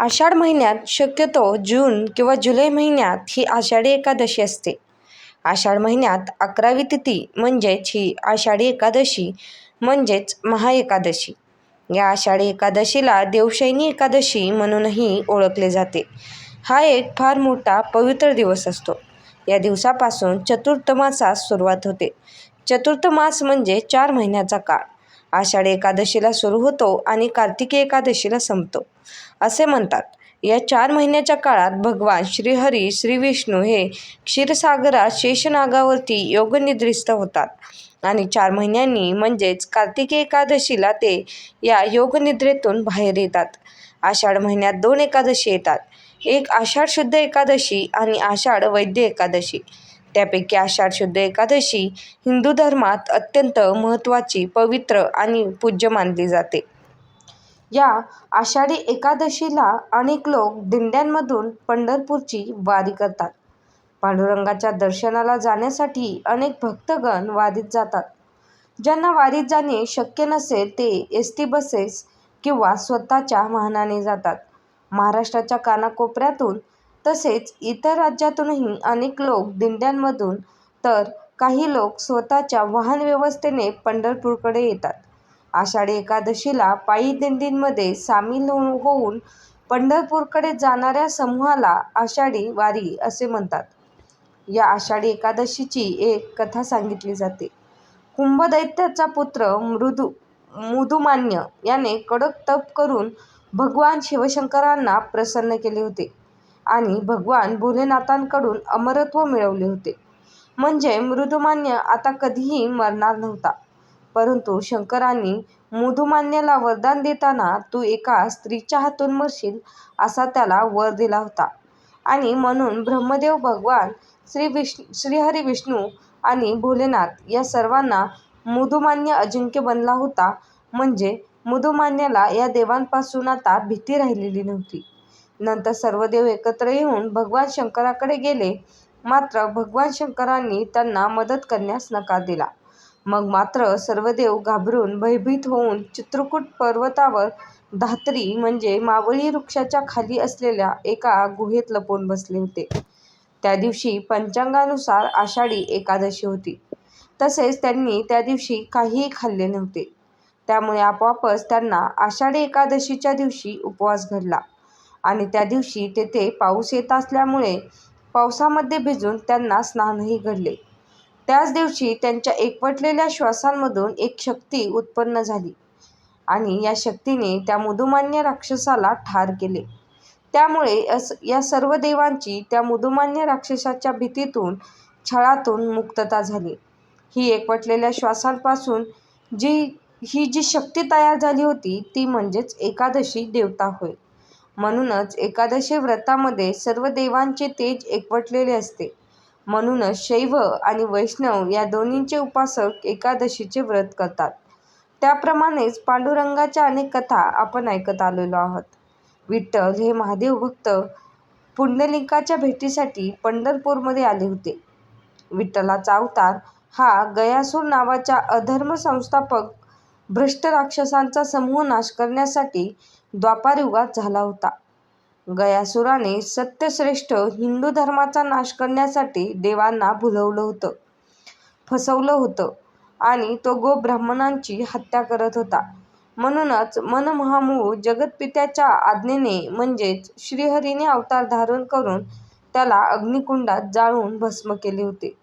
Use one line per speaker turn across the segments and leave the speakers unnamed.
आषाढ महिन्यात शक्यतो जून किंवा जुलै महिन्यात ही आषाढी एकादशी असते. आषाढ महिन्यात अकरावी तिथी म्हणजेच ही आषाढी एकादशी म्हणजेच महाएकादशी. या आषाढी एकादशीला देवशैनी एकादशी म्हणूनही ओळखले जाते. हा एक फार मोठा पवित्र दिवस असतो. या दिवसापासून चतुर्थ मासास सुरुवात होते. चतुर्थ मास म्हणजे चार महिन्याचा काळ. आषाढी एकादशीला सुरू होतो आणि कार्तिकी एकादशीला संपतो. असे म्हणतात. या चार महिन्याच्या काळात भगवान श्रीहरी श्री विष्णू हे क्षीरसागरात शेषनागावरती योगनिद्रिस्त होतात. आणि चार महिन्यांनी म्हणजेच कार्तिकी एकादशीला ते या योगनिद्रेतून बाहेर येतात. आषाढ महिन्यात दोन एकादशी येतात. एक आषाढ शुद्ध एकादशी आणि आषाढ वैद्य एकादशी. त्यापैकी आषाढ शुद्ध एकादशी हिंदू धर्मात अत्यंत महत्त्वाची पवित्र आणि पूज्य मानली जाते. या आषाढी एकादशीला अनेक लोक दिंड्यांमधून पंढरपूरची वारी करतात. पांडुरंगाच्या दर्शनाला जाण्यासाठी अनेक भक्तगण वारीत जातात. ज्यांना वारीत जाणे शक्य नसेल ते एस टी बसेस किंवा स्वतःच्या वाहनाने जातात. महाराष्ट्राच्या कानाकोपऱ्यातून तसेच इतर राज्यातूनही अनेक लोक दिंड्यांमधून तर काही लोक स्वतःच्या वाहन व्यवस्थेने पंढरपूरकडे येतात. आषाढी एकादशीला पायी दिंडींमध्ये सामील हो-, होऊन पंढरपूरकडे जाणाऱ्या समूहाला आषाढी वारी असे म्हणतात. या आषाढी एकादशीची एक कथा सांगितली जाते. कुंभदैत्याचा पुत्र मृदू मुदुमान्य याने कडक तप करून भगवान शिवशंकरांना प्रसन्न केले होते आणि भगवान भोलेनाथांकडून अमरत्व मिळवले होते. म्हणजे मृदुमान्य आता कधीही मरणार नव्हता. परंतु शंकरांनी मुधुमान्याला वरदान देताना तू एका स्त्रीच्या हातून मरशील असा त्याला वर दिला होता. आणि म्हणून ब्रह्मदेव भगवान श्री विष्णू श्रीहरी विष्णू आणि भोलेनाथ या सर्वांना मुधुमान्य अजिंक्य बनला होता. म्हणजे मुधुमान्याला या देवांपासून आता भीती राहिलेली नव्हती. नंतर सर्व देव एकत्र येऊन भगवान शंकराकडे गेले. मात्र भगवान शंकरांनी त्यांना मदत करण्यास नकार दिला. मग मात्र सर्व देव घाबरून भयभीत होऊन चित्रकूट पर्वतावर धात्री म्हणजे मावळी वृक्षाच्या खाली असलेल्या एका गुहेत लपून बसले होते. त्या दिवशी पंचांगानुसार आषाढी एकादशी होती. तसेच त्यांनी त्या दिवशी काहीही खाल्ले नव्हते. त्यामुळे आपोआपच त्यांना आषाढी एकादशीच्या दिवशी उपवास घडला. आणि त्या दिवशी तेथे पाऊस येत असल्यामुळे पावसामध्ये भिजून त्यांना स्नानही घडले. त्याच दिवशी त्यांच्या एकवटलेल्या श्वासांमधून एक शक्ती उत्पन्न झाली आणि या शक्तीने त्या मुदुमान्य राक्षसाला ठार केले. त्यामुळे अस या सर्व देवांची त्या मुदुमान्य राक्षसाच्या भीतीतून छळातून मुक्तता झाली. ही एकवटलेल्या श्वासांपासून जी ही जी शक्ती तयार झाली होती ती म्हणजेच एकादशी देवता होय. म्हणूनच एकादशी व्रतामध्ये सर्व देवांचे तेज एकवटलेले असते. म्हणूनच शैव आणि वैष्णव या दोन्हींचे उपासक एकादशीचे व्रत करतात. त्याप्रमाणेच पांडुरंगाच्या अनेक कथा आपण ऐकत आलेलो आहोत. विठ्ठल हे महादेव भक्त पुंडलिकाच्या भेटीसाठी पंढरपूरमध्ये आले होते. विठ्ठलाचा अवतार हा गयासूर नावाच्या अधर्म संस्थापक भ्रष्ट राक्षसांचा समूह नाश करण्यासाठी द्वापारयुगात झाला होता. गयासुराने सत्यश्रेष्ठ हिंदू धर्माचा नाश करण्यासाठी देवांना भुलवलं होतं फसवलं होतं आणि तो गो ब्राह्मणांची हत्या करत होता. म्हणूनच मनमहामूळ जगतपित्याच्या आज्ञेने म्हणजेच श्रीहरीने अवतार धारण करून त्याला अग्निकुंडात जाळून भस्म केले होते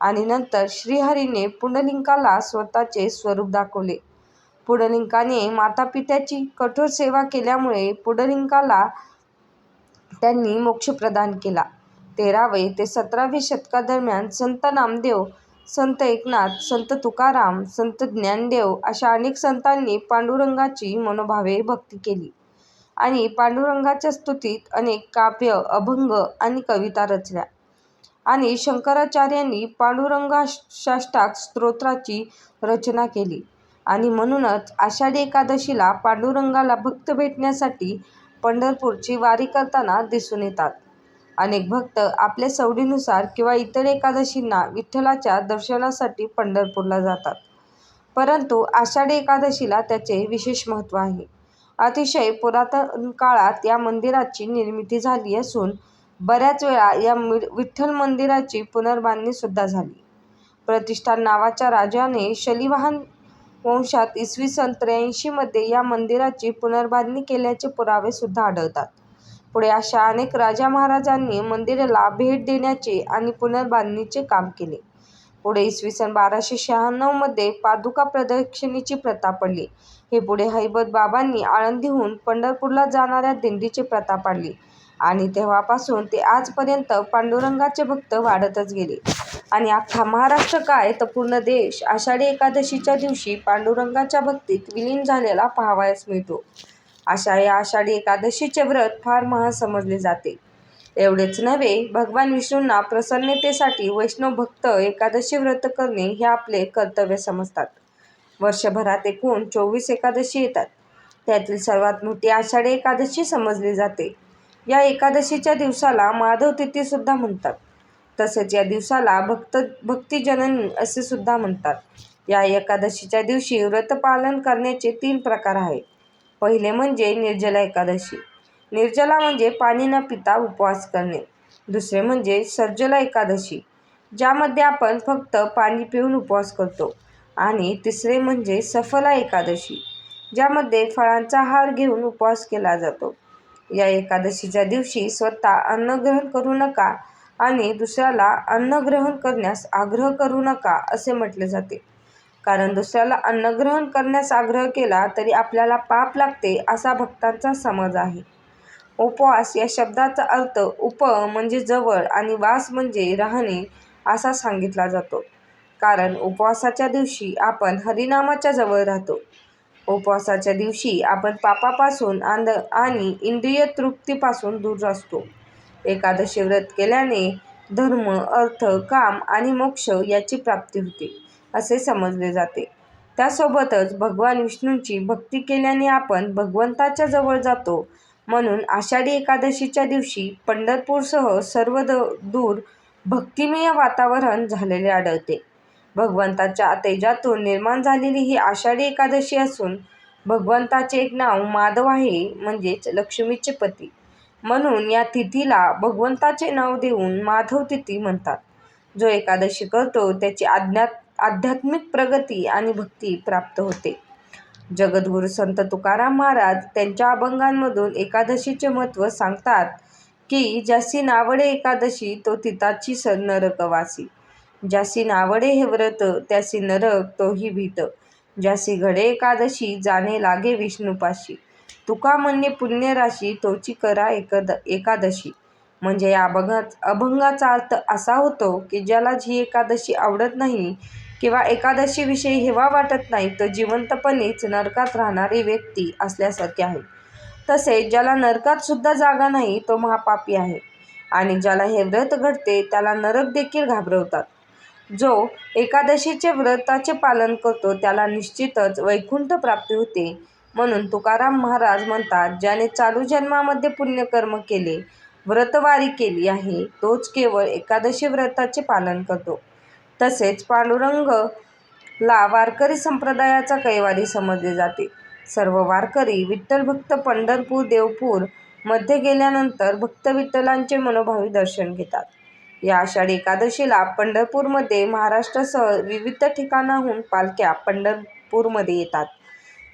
आणि नंतर श्रीहरीने पुंडलिंकाला स्वतःचे स्वरूप दाखवले. पुंडलिंकाने मातापित्याची कठोर सेवा केल्यामुळे पुंडलिंकाला त्यांनी मोक्ष प्रदान केला. तेरावे ते सतरावे शतकादरम्यान संत नामदेव संत एकनाथ संत तुकाराम संत ज्ञानदेव अशा अनेक संतांनी पांडुरंगाची मनोभावे भक्ती केली आणि पांडुरंगाच्या स्तुतीत अनेक काव्य अभंग आणि कविता रचल्या आणि शंकराचार्यांनी पांडुरंगाष्टाक स्तोत्राची रचना केली. आणि म्हणूनच आषाढी एकादशीला पांडुरंगाला भक्त भेटण्यासाठी पंढरपूरची वारी करताना दिसून येतात. अनेक भक्त आपल्या सवडीनुसार किंवा इतर एकादशींना विठ्ठलाच्या दर्शनासाठी पंढरपूरला जातात. परंतु आषाढी एकादशीला त्याचे विशेष महत्त्व आहे. अतिशय पुरातन काळात या मंदिराची निर्मिती झाली असून बऱ्याच वेळा या विठ्ठल मंदिराची पुनर्बांधणी सुद्धा झाली. प्रतिष्ठान नावाच्या राजाने शलिवाहन वंशात इसवी सन त्र्याऐंशीमध्ये या मंदिराची पुनर्बांधणी केल्याचे पुरावे सुद्धा आढळतात. पुढे अशा अनेक राजा महाराजांनी मंदिराला भेट देण्याचे आणि पुनर्बांधणीचे काम केले. पुढे इसवी सन बाराशे शहाण्णवमध्ये पादुका प्रदक्षिणेची प्रथा पडली. हे पुढे हैबत बाबांनी आळंदीहून पंढरपूरला जाणाऱ्या दिंडीची प्रथा पाडली आणि तेव्हापासून ते आजपर्यंत पांडुरंगाचे भक्त वाढतच गेले आणि अख्खा महाराष्ट्र काय तर पूर्ण देश आषाढी एकादशीच्या दिवशी पांडुरंगाच्या भक्तीत विलीन झालेला पाहावयास मिळतो. अशा या आषाढी एकादशीचे व्रत फार महा समजले जाते. एवढेच नव्हे भगवान विष्णूंना प्रसन्नतेसाठी वैष्णव भक्त एकादशी व्रत करणे हे आपले कर्तव्य समजतात. वर्षभरात एकूण चोवीस एकादशी येतात. त्यातील सर्वात मोठी आषाढी एकादशी समजली जाते. या एकादशीच्या दिवसाला माधव तिथी सुद्धा म्हणतात. तसेच या दिवसाला भक्त भक्तिजननी असे सुद्धा म्हणतात. या एकादशीच्या दिवशी व्रतपालन करण्याचे तीन प्रकार आहेत. पहिले म्हणजे निर्जला एकादशी. निर्जला म्हणजे पाणी न पिता उपवास करणे. दुसरे म्हणजे सर्जला एकादशी, ज्यामध्ये आपण फक्त पाणी पिऊन उपवास करतो आणि तिसरे म्हणजे सफला एकादशी, ज्यामध्ये फळांचा हार घेऊन उपवास केला जातो. या एकादशीच्या दिवशी स्वतः अन्न ग्रहण करू नका आणि दुसऱ्याला अन्न ग्रहण करण्यास आग्रह करू नका असे म्हटले जाते. कारण दुसऱ्याला अन्न ग्रहण करण्यास आग्रह केला तरी आपल्याला पाप लागते असा भक्तांचा समज आहे. उपवास या शब्दाचा अर्थ उप म्हणजे जवळ आणि वास म्हणजे राहणे असा सांगितला जातो. कारण उपवासाच्या दिवशी आपण हरिनामाच्या जवळ राहतो. उपवासाच्या दिवशी आपण पापापासून आणि इंद्रिय तृप्तीपासून दूर असतो. एकादशी व्रत केल्याने धर्म, अर्थ, काम आणि मोक्ष याची प्राप्ती होते असे समजले जाते. त्यासोबतच भगवान विष्णूंची भक्ती केल्याने आपण भगवंताच्या जवळ जातो म्हणून आषाढी एकादशीच्या दिवशी पंढरपूरसह सर्वदूर भक्तिमय वातावरण झालेले आढळते. भगवंताच्या तेजातून निर्माण झालेली ही आषाढी एकादशी असून भगवंताचे एक नाव माधव आहे म्हणजेच लक्ष्मीचे पती. म्हणून या तिथीला भगवंताचे नाव देऊन माधव तिथी म्हणतात. जो एकादशी करतो त्याची आध्यात्मिक प्रगती आणि भक्ती प्राप्त होते. जगद्गुरू संत तुकाराम महाराज त्यांच्या अभंगांमधून एकादशीचे महत्त्व सांगतात की ज्यासी नावडे एकादशी तो तिताची नरकवासी. ज्यासी नावडे हे व्रत त्यासी नरक तोही भीत. ज्यासी घडे एकादशी जाणे लागे विष्णुपाशी तुका म्हणणे पुण्यराशी तोची करा एकादशी. म्हणजे या अभंगाचा अर्थ असा होतो की ज्याला जी एकादशी आवडत नाही किंवा एकादशीविषयी हेवा वाटत नाही तो जिवंतपणीच नरकात राहणारी व्यक्ती असल्यासारखी आहे. तसेच ज्याला नरकात सुद्धा जागा नाही तो महापापी आहे आणि ज्याला हे व्रत घडते त्याला नरक देखील घाबरवतात. जो एकादशीचे व्रताचे पालन करतो त्याला निश्चितच वैकुंठ प्राप्ती होते. म्हणून तुकाराम महाराज म्हणतात ज्याने चालू जन्मामध्ये पुण्यकर्म केले, व्रतवारी केली आहे तोच केवळ एकादशी व्रताचे पालन करतो. तसेच पांडुरंग ला वारकरी संप्रदायाचा कैवारी समजले जाते. सर्व वारकरी विठ्ठल भक्त पंढरपूर देवपूरमध्ये गेल्यानंतर भक्त विठ्ठलांचे मनोभावी दर्शन घेतात. या आषाढी एकादशीला पंढरपूरमध्ये महाराष्ट्रासह विविध ठिकाणाहून पालख्या पंढरपूरमध्ये येतात.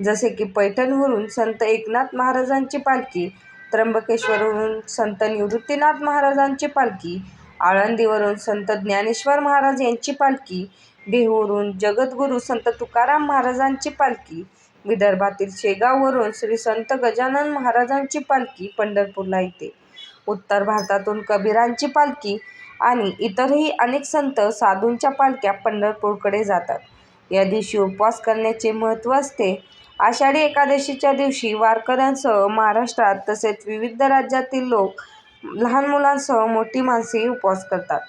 जसे की पैठणवरून संत एकनाथ महाराजांची पालखी, त्र्यंबकेश्वरवरून संत निवृत्तीनाथ महाराजांची पालखी, आळंदीवरून संत ज्ञानेश्वर महाराज यांची पालखी, देहूवरून जगद्गुरू संत तुकाराम महाराजांची पालखी, विदर्भातील शेगाववरून श्री संत गजानन महाराजांची पालखी पंढरपूरला येते. उत्तर भारतातून कबीरांची पालखी आणि इतरही अनेक संत साधूंच्या पालख्या पंढरपूरकडे जातात. या दिवशी उपवास करण्याचे महत्त्व असते. आषाढी एकादशीच्या दिवशी वारकऱ्यांसह महाराष्ट्रात तसेच विविध राज्यातील लोक लहान मुलांसह मोठी माणसेही उपवास करतात.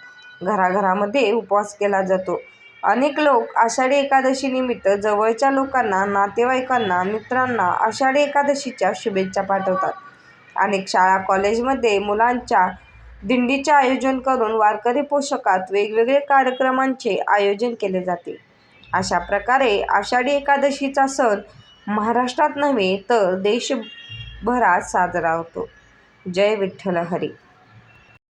घराघरामध्ये उपवास केला जातो. अनेक लोक आषाढी एकादशीनिमित्त जवळच्या लोकांना, नातेवाईकांना, मित्रांना आषाढी एकादशीच्या शुभेच्छा पाठवतात. अनेक शाळा कॉलेजमध्ये मुलांच्या दिंडीचे आयोजन करून वारकरी पोषकात वेगवेगळे कार्यक्रमांचे आयोजन केले जाते. अशा प्रकारे आषाढी एकादशीचा सण महाराष्ट्रात नव्हे तर देशभरात साजरा होतो. जय विठ्ठल हरी